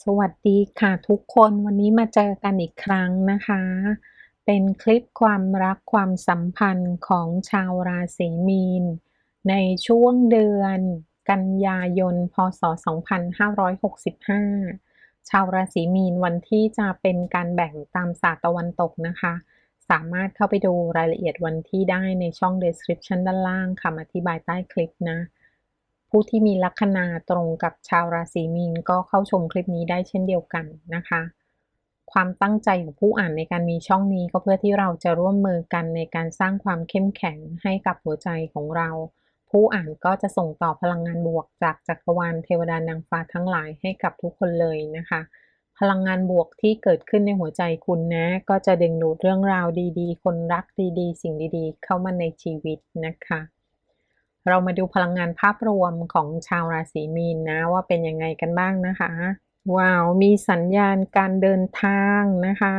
สวัสดีค่ะทุกคนวันนี้มาเจอกันอีกครั้งนะคะ เป็นคลิปความรักความสัมพันธ์ของชาวราศีมีน ในช่วงเดือนกันยายน พศ 2565 ชาวราศีมีนวันที่จะเป็นการแบ่งตามศาสตร์ตะวันตกนะคะ สามารถเข้าไปดูรายละเอียดวันที่ได้ในช่อง description ด้านล่างคำอธิบายใต้คลิปนะ ผู้ที่มีลัคนาตรงกับชาวราศีมีนก็เข้าชมคลิปนี้ได้เช่นเดียวกันนะคะ ความตั้งใจของผู้อ่านในการมีช่องนี้ก็เพื่อที่เราจะร่วมมือกันในการสร้างความเข้มแข็งให้กับหัวใจของเรา ผู้อ่านก็จะส่งต่อพลังงานบวกจากจักรวาลเทวดานางฟ้าทั้งหลายให้กับทุกคนเลยนะคะพลังงานบวกที่เกิดขึ้นในหัวใจคุณนะ ก็จะดึงดูดเรื่องราวดีๆ คนรักดีๆ สิ่งดีๆ เข้ามาในชีวิตนะคะ เรามาดูพลังงานภาพรวมของชาวราศีมีนนะว่าเป็นยังไงกันบ้างนะคะ ว้าว มีสัญญาณการเดินทางนะคะ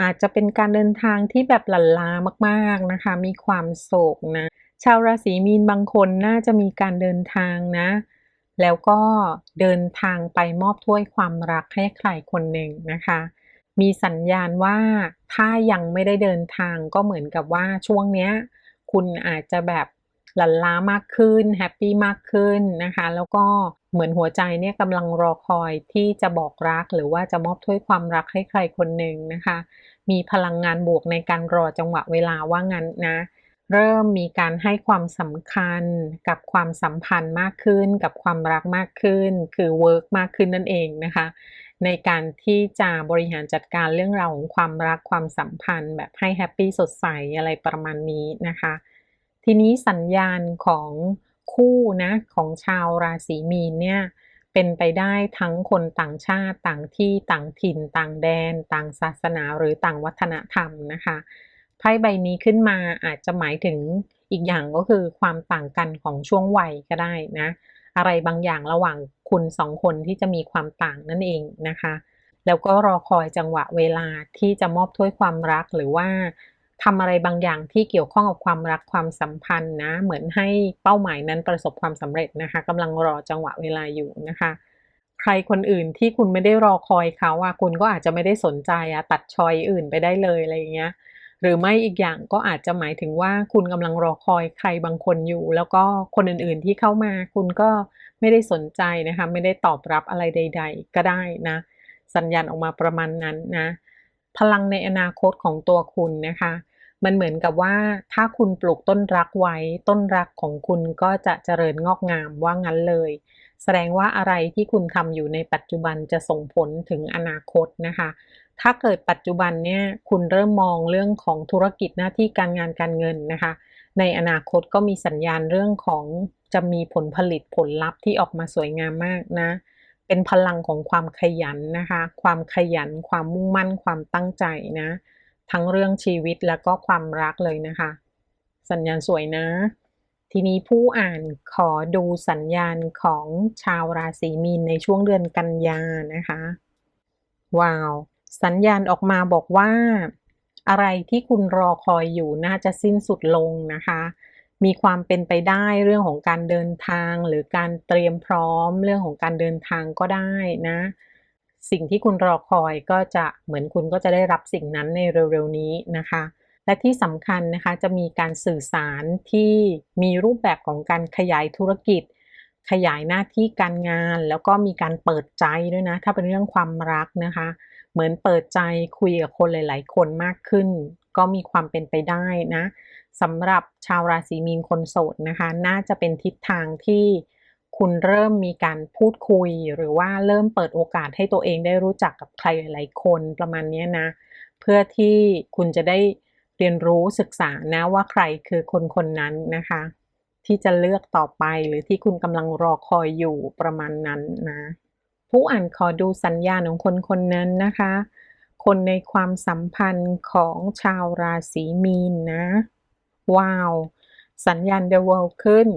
อาจจะเป็นการเดินทางที่แบบหลั่นลามากๆนะคะ มีความโศกนะ ชาวราศีมีนบางคนน่าจะมีการเดินทางนะ แล้วก็เดินทางไปมอบถ้วยความรักให้ใครคนหนึ่งนะคะ มีสัญญาณว่าถ้ายังไม่ได้เดินทางก็เหมือนกับว่าช่วงเนี้ยคุณอาจจะแบบ หลั่นล้ามากขึ้นแฮปปี้มากขึ้นนะคะ แล้วก็เหมือนหัวใจเนี่ยกำลังรอคอยที่จะบอกรัก หรือว่าจะมอบถ้วยความรักให้ใครคนหนึ่งนะคะ มีพลังงานบวกในการรอจังหวะเวลาว่างั้นนะ เริ่มมีการให้ความสำคัญกับความสัมพันธ์มากขึ้น กับความรักมากขึ้น คือเวิร์กมากขึ้นนั่นเองนะคะ ในการที่จะบริหารจัดการเรื่องราวของความรักความสัมพันธ์ แบบให้แฮปปี้สดใสอะไรประมาณนี้นะคะ ทีนี้สัญญาณของคู่นะของชาวราศีมีนเนี่ยเป็นไปได้ทั้งคนต่างชาติต่างที่ต่างถิ่น ต่างแดน ต่างศาสนาหรือต่างวัฒนธรรมนะคะไพ่ใบนี้ขึ้นมาอาจจะหมายถึงอีกอย่างก็คือความต่างกันของช่วงวัยก็ได้นะอะไรบางอย่างระหว่างคุณสองคนที่จะมีความต่างนั่นเองนะคะ แล้วก็รอคอยจังหวะเวลาที่จะมอบถ้วยความรักหรือว่า ทำอะไรบางอย่างที่เกี่ยวข้องกับความรักความสัมพันธ์นะ เหมือนให้เป้าหมายนั้นประสบความสำเร็จนะคะกำลังรอจังหวะเวลาอยู่นะคะ ใครคนอื่นที่คุณไม่ได้รอคอยเขาอะคุณก็อาจจะไม่ได้สนใจอะตัดชอยอื่นไปได้เลยอะไรอย่างเงี้ยหรือไม่อีกอย่างก็อาจจะหมายถึงว่าคุณกำลังรอคอยใครบางคนอยู่ แล้วก็คนอื่นๆที่เข้ามาคุณก็ไม่ได้สนใจนะคะ ไม่ได้ตอบรับอะไรใด ๆ ก็ได้นะ สัญญาณออกมาประมาณนั้นนะ พลังในอนาคตของตัวคุณนะคะ มันเหมือนกับว่าถ้าคุณปลูกต้นรักไว้ ต้นรักของคุณก็จะเจริญงอกงามว่างั้นเลย แสดงว่าอะไรที่คุณทำอยู่ในปัจจุบันจะส่งผลถึงอนาคตนะคะ ถ้าเกิดปัจจุบันเนี่ยคุณเริ่มมองเรื่องของธุรกิจหน้าที่การงานการเงินนะคะ ในอนาคตก็มีสัญญาณเรื่องของจะมีผลผลิตผลลัพธ์ที่ออกมาสวยงามมากนะ เป็นพลังของความขยันนะคะ ความขยัน ความมุ่งมั่น ความตั้งใจนะ ทั้งเรื่องชีวิตแล้วก็ความรักเลยนะคะ สัญญาณสวยนะ ทีนี้ผู้อ่านขอดูสัญญาณของชาวราศีมีนในช่วงเดือนกันยานะคะ ว้าว สัญญาณออกมาบอกว่า อะไรที่คุณรอคอยอยู่น่าจะสิ้นสุดลงนะคะ มีความเป็นไปได้เรื่องของการเดินทาง หรือการเตรียมพร้อมเรื่องของการเดินทางก็ได้นะ สิ่งที่คุณรอคอยก็จะเหมือนคุณก็จะได้รับสิ่งนั้นในเร็วๆนี้นะคะ และที่สำคัญนะคะจะมีการสื่อสารที่มีรูปแบบของการขยายธุรกิจ ขยายหน้าที่การงาน แล้วก็มีการเปิดใจด้วยนะถ้าเป็นเรื่องความรักนะคะ เหมือนเปิดใจคุยกับคนหลาย ๆ คนมากขึ้น ก็มีความเป็นไปได้นะสำหรับชาวราศีมีนคนโสดนะคะ น่าจะเป็นทิศทางที่คุณเริ่มมีการพูดคุย หรือว่าเริ่มเปิดโอกาสให้ตัวเองได้รู้จักกับใครหลายคนประมาณนี้นะ เพื่อที่คุณจะได้เรียนรู้ศึกษานะว่าใครคือคนคนนั้นนะคะ ที่จะเลือกต่อไปหรือที่คุณกำลังรอคอยอยู่ประมาณนั้นนะ ผู้อ่านขอดูสัญญาณของคนคนนั้นนะคะ คนในความสัมพันธ์ของชาวราศีมีนนะ ว้าว สัญญาณ The World ขึ้น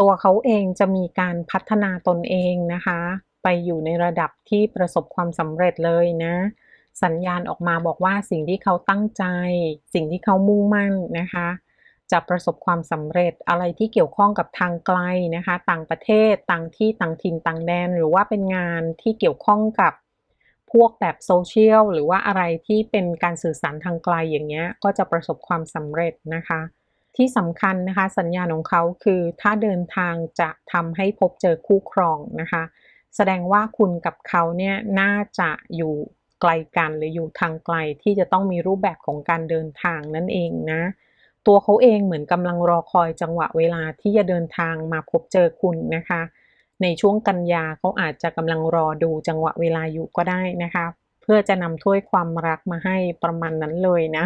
ตัวเขาเองจะมีการพัฒนาตนเองนะคะ ไปอยู่ในระดับที่ประสบความสำเร็จเลยนะ สัญญาณออกมาบอกว่าสิ่งที่เขาตั้งใจ สิ่งที่เขามุ่งมั่นนะคะจะประสบความสำเร็จอะไรที่เกี่ยวข้องกับทางไกลนะคะ ต่างประเทศต่างที่ต่างถิ่นต่างแดน หรือว่าเป็นงานที่เกี่ยวข้องกับ พวกแบบโซเชียลหรือว่าอะไรที่เป็นการสื่อสารทางไกลอย่างเงี้ยก็จะประสบความสำเร็จนะคะ ที่สำคัญนะคะ สัญญาณของเขาคือถ้าเดินทางจะทำให้พบเจอคู่ครองนะคะ แสดงว่าคุณกับเขาเนี่ยน่าจะอยู่ไกลกันหรืออยู่ทางไกลที่จะต้องมีรูปแบบของการเดินทางนั่นเองนะ ตัวเขาเองเหมือนกำลังรอคอยจังหวะเวลาที่จะเดินทางมาพบเจอคุณนะคะ ในช่วงกันยาเขาอาจจะกำลังรอดูจังหวะเวลาอยู่ก็ได้นะคะ เพื่อจะนำถ้วยความรักมาให้ประมาณนั้นเลยนะ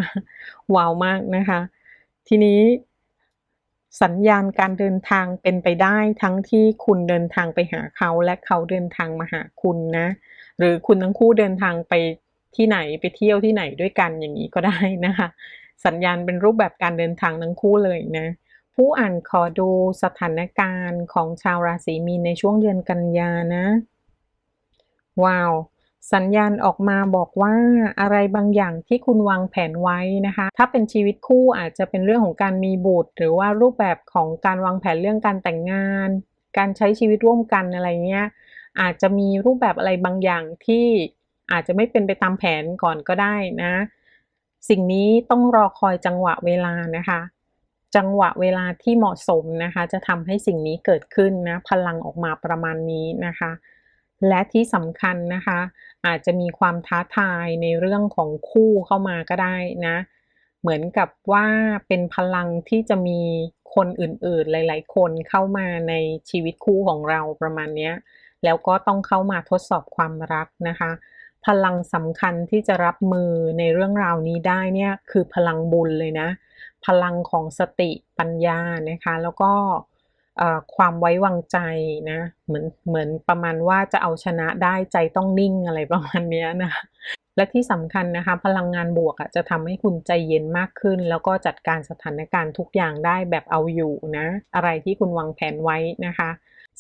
ว้าวมากนะคะ ทีนี้สัญญาณการเดินทางเป็นไปได้ทั้งที่คุณเดินทางไปหาเขาและเขาเดินทางมาหาคุณนะ หรือคุณทั้งคู่เดินทางไปที่ไหนไปเที่ยวที่ไหนด้วยกันอย่างนี้ก็ได้นะคะ สัญญาณเป็นรูปแบบการเดินทางทั้งคู่เลยนะ ผู้อ่านขอดูสถานการณ์ของชาวราศีมีนในช่วงเดือนกันยานะ ว้าว สัญญาณออกมาบอกว่าอะไรบางอย่างที่คุณวางแผนไว้นะคะ ถ้าเป็นชีวิตคู่อาจจะเป็นเรื่องของการมีบุตร หรือว่ารูปแบบของการวางแผนเรื่องการแต่งงาน การใช้ชีวิตร่วมกันอะไรเงี้ย อาจจะมีรูปแบบอะไรบางอย่างที่อาจจะไม่เป็นไปตามแผนก่อนก็ได้นะ สิ่งนี้ต้องรอคอยจังหวะเวลานะคะ จังหวะเวลาที่เหมาะสมนะคะ จะทำให้สิ่งนี้เกิดขึ้นนะพลังออกมาประมาณนี้นะคะ และที่สำคัญนะคะ อาจจะมีความท้าทายในเรื่องของคู่เข้ามาก็ได้นะ เหมือนกับว่าเป็นพลังที่จะมีคนอื่นๆ หลาย ๆ คนเข้ามาในชีวิตคู่ของเราประมาณนี้แล้วก็ต้องเข้ามาทดสอบความรักนะคะ พลังสำคัญที่จะรับมือในเรื่องราวนี้ได้เนี่ยคือพลังบุญเลยนะ พลังของสติปัญญานะคะ แล้วก็ความไว้วางใจนะ เหมือนเหมือนประมาณว่าจะเอาชนะได้ใจต้องนิ่งอะไรประมาณนี้นะ และที่สำคัญนะคะ พลังงานบวกจะทำให้คุณใจเย็นมากขึ้น แล้วก็จัดการสถานการณ์ทุกอย่างได้แบบเอาอยู่นะ อะไรที่คุณวางแผนไว้นะคะ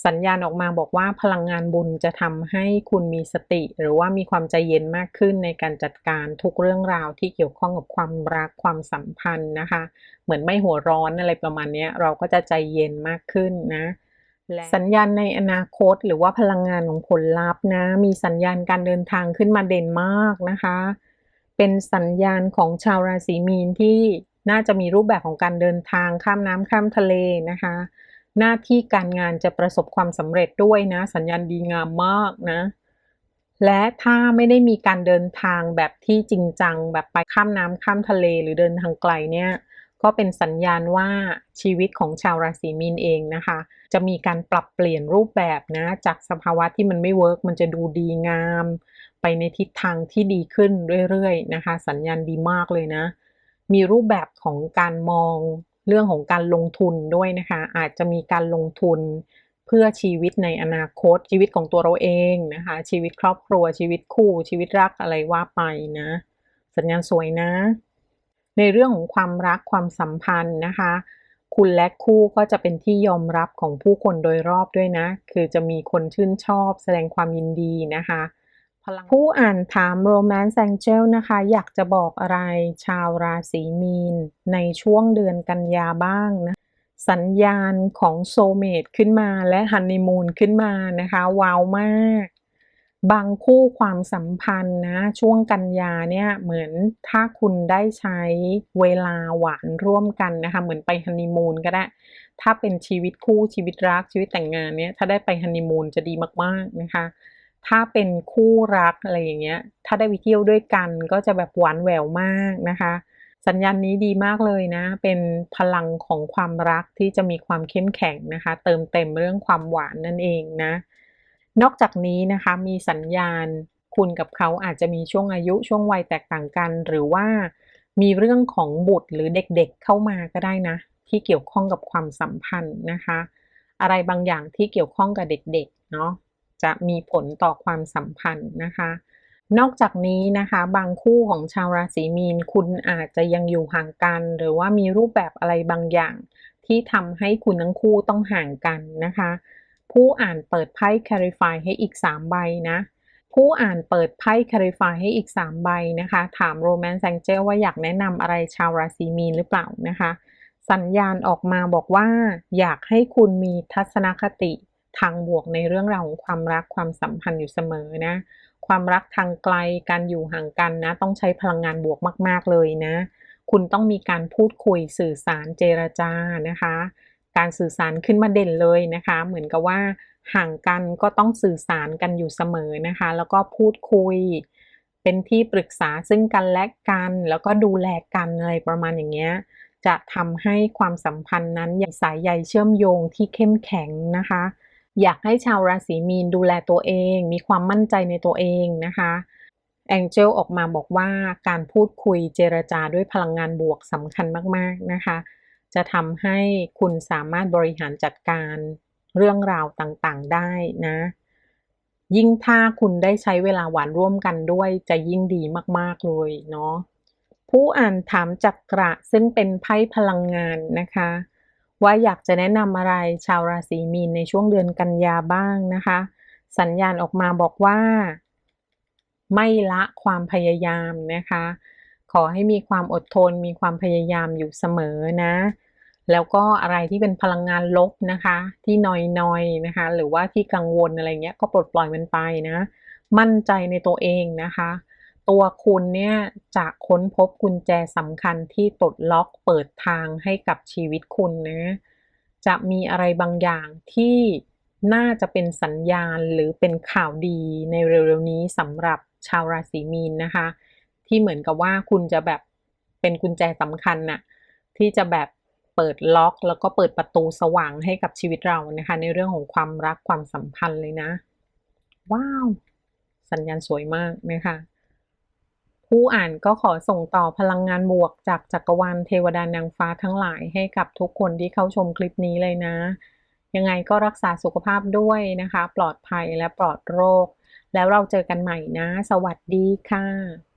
สัญญาณออกมาบอกว่าพลังงานบุญจะทำให้คุณมีสติ หรือว่ามีความใจเย็นมากขึ้นในการจัดการทุกเรื่องราวที่เกี่ยวข้องกับความรักความสัมพันธ์นะคะ เหมือนไม่หัวร้อนอะไรประมาณนี้เราก็จะใจเย็นมากขึ้นนะสัญญาณในอนาคตหรือว่าพลังงานของผลลัพธ์นะ มีสัญญาณการเดินทางขึ้นมาเด่นมากนะคะ เป็นสัญญาณของชาวราศีมีนที่น่าจะมีรูปแบบของการเดินทางข้ามน้ำข้ามทะเลนะคะ หน้าที่การงานจะประสบความสำเร็จด้วยนะ สัญญาณดีงามมากนะ และถ้าไม่ได้มีการเดินทางแบบที่จริงจัง แบบไปข้ามน้ำข้ามทะเลหรือเดินทางไกลเนี่ยก็เป็นสัญญาณว่าชีวิตของชาวราศีมีนเองนะคะ จะมีการปรับเปลี่ยนรูปแบบนะ จากสภาวะที่มันไม่เวิร์กมันจะดูดีงาม ไปในทิศทางที่ดีขึ้นเรื่อยๆนะคะ สัญญาณดีมากเลยนะ มีรูปแบบของการมอง เรื่องของการลงทุนด้วยนะคะ อาจจะมีการลงทุนเพื่อชีวิตในอนาคตชีวิตของตัวเราเองนะคะ ชีวิตครอบครัวชีวิตคู่ ชีวิตรักอะไรว่าไปนะ สัญญาณสวยนะ ในเรื่องของความรักความสัมพันธ์นะคะ คุณและคู่ก็จะเป็นที่ยอมรับของผู้คนโดยรอบด้วยนะ คือจะมีคนชื่นชอบแสดงความยินดีนะคะ ผู้อ่านถาม Romance Angel นะคะ อยากจะบอกอะไรชาวราศีมีน ในช่วงเดือนกันยาบ้างนะ สัญญาณของโซเมตขึ้นมาและฮันนีมูนขึ้นมานะคะ ว้าวมาก บางคู่ความสัมพันธ์นะ ช่วงกันยาเนี่ย เหมือนถ้าคุณได้ใช้เวลาหวานร่วมกันนะคะ เหมือนไปฮันนีมูนก็ได้ ถ้าเป็นชีวิตคู่ชีวิตรักชีวิตแต่งงานเนี่ย ถ้าได้ไปฮันนีมูนจะดีมากๆนะคะ ถ้าเป็นคู่รักอะไรอย่างเงี้ย ถ้าได้ไปเที่ยวด้วยกันก็จะแบบหวานแหววมากนะคะ สัญญาณนี้ดีมากเลยนะ เป็นพลังของความรักที่จะมีความเข้มแข็งนะคะ เติมเต็มเรื่องความหวานนั่นเองนะ นอกจากนี้นะคะมีสัญญาณคุณกับเขาอาจจะมีช่วงอายุช่วงวัยแตกต่างกัน หรือว่ามีเรื่องของบุตรหรือเด็กๆเเข้ามาก็ได้นะ ที่เกี่ยวข้องกับความสัมพันธ์นะคะ อะไรบางอย่างที่เกี่ยวข้องกับเด็กๆเนาะ จะมีผลต่อความสัมพันธ์นะคะ นอกจากนี้นะคะ บางคู่ของชาวราศีมีน คุณอาจจะยังอยู่ห่างกัน หรือว่ามีรูปแบบอะไรบางอย่าง ที่ทำให้คุณทั้งคู่ต้องห่างกันนะคะ ผู้อ่านเปิดไพ่ Clarify ให้อีก 3 ใบนะผู้อ่านเปิดไพ่ Clarify ให้อีก 3 ใบนะคะ ถาม Romance Angel ว่าอยากแนะนำอะไรชาวราศีมีนหรือเปล่านะคะ สัญญาณออกมาบอกว่า อยากให้คุณมีทัศนคติ ทางบวกในเรื่องราวของความรักความสัมพันธ์อยู่เสมอนะ ความรักทางไกลการอยู่ห่างกันนะ ต้องใช้พลังงานบวกมาก ๆ เลยนะ คุณต้องมีการพูดคุยสื่อสารเจรจานะคะ การสื่อสารขึ้นมาเด่นเลยนะคะ เหมือนกับว่าห่างกันก็ต้องสื่อสารกันอยู่เสมอนะคะ แล้วก็พูดคุย เป็นที่ปรึกษาซึ่งกันและกัน แล้วก็ดูแลกันอะไรประมาณอย่างเงี้ยจะทำให้ความสัมพันธ์นั้นยังสายใยเชื่อมโยงที่เข้มแข็งนะคะ อยากให้ชาวราศีมีนดูแลตัวเอง มีความมั่นใจในตัวเองนะคะแองเจลออกมาบอกว่าการพูดคุยเจรจาด้วยพลังงานบวกสำคัญมาก ๆ นะคะ จะทำให้คุณสามารถบริหารจัดการเรื่องราวต่างๆได้นะ ยิ่งถ้าคุณได้ใช้เวลาหวานร่วมกันด้วยจะยิ่งดีมากๆเลยเนาะผู้อ่านถามจักระซึ่งเป็นไพ่พลังงานนะคะ ว่าอยากจะแนะนำอะไรชาวราศีมีนในช่วงเดือนกันยาบ้างนะคะ สัญญาณออกมาบอกว่า ไม่ละความพยายามนะคะ ขอให้มีความอดทนมีความพยายามอยู่เสมอนะ แล้วก็อะไรที่เป็นพลังงานลบนะคะ ที่นอยๆนะคะ หรือว่าที่กังวลอะไรเงี้ยก็ปลดปล่อยมันไปนะ มั่นใจในตัวเองนะคะ ตัวคุณเนี่ยจะค้นพบกุญแจสำคัญที่ปลดล็อกเปิดทางให้กับชีวิตคุณนะ จะมีอะไรบางอย่างที่น่าจะเป็นสัญญาณหรือเป็นข่าวดีในเร็วๆนี้สำหรับชาวราศีมีนนะคะ ที่เหมือนกับว่าคุณจะแบบเป็นกุญแจสำคัญน่ะที่จะแบบเปิดล็อกแล้วก็เปิดประตูสว่างให้กับชีวิตเรานะคะ ในเรื่องของความรักความสัมพันธ์เลยนะ ว้าว สัญญาณสวยมากนะคะ ผู้อ่านก็ขอส่งต่อพลังงานบวกจากจักรวาลเทวดานางฟ้าทั้งหลายให้กับทุกคนที่เข้าชมคลิปนี้เลยนะ ยังไงก็รักษาสุขภาพด้วยนะคะ ปลอดภัยและปลอดโรค แล้วเราเจอกันใหม่นะ สวัสดีค่ะ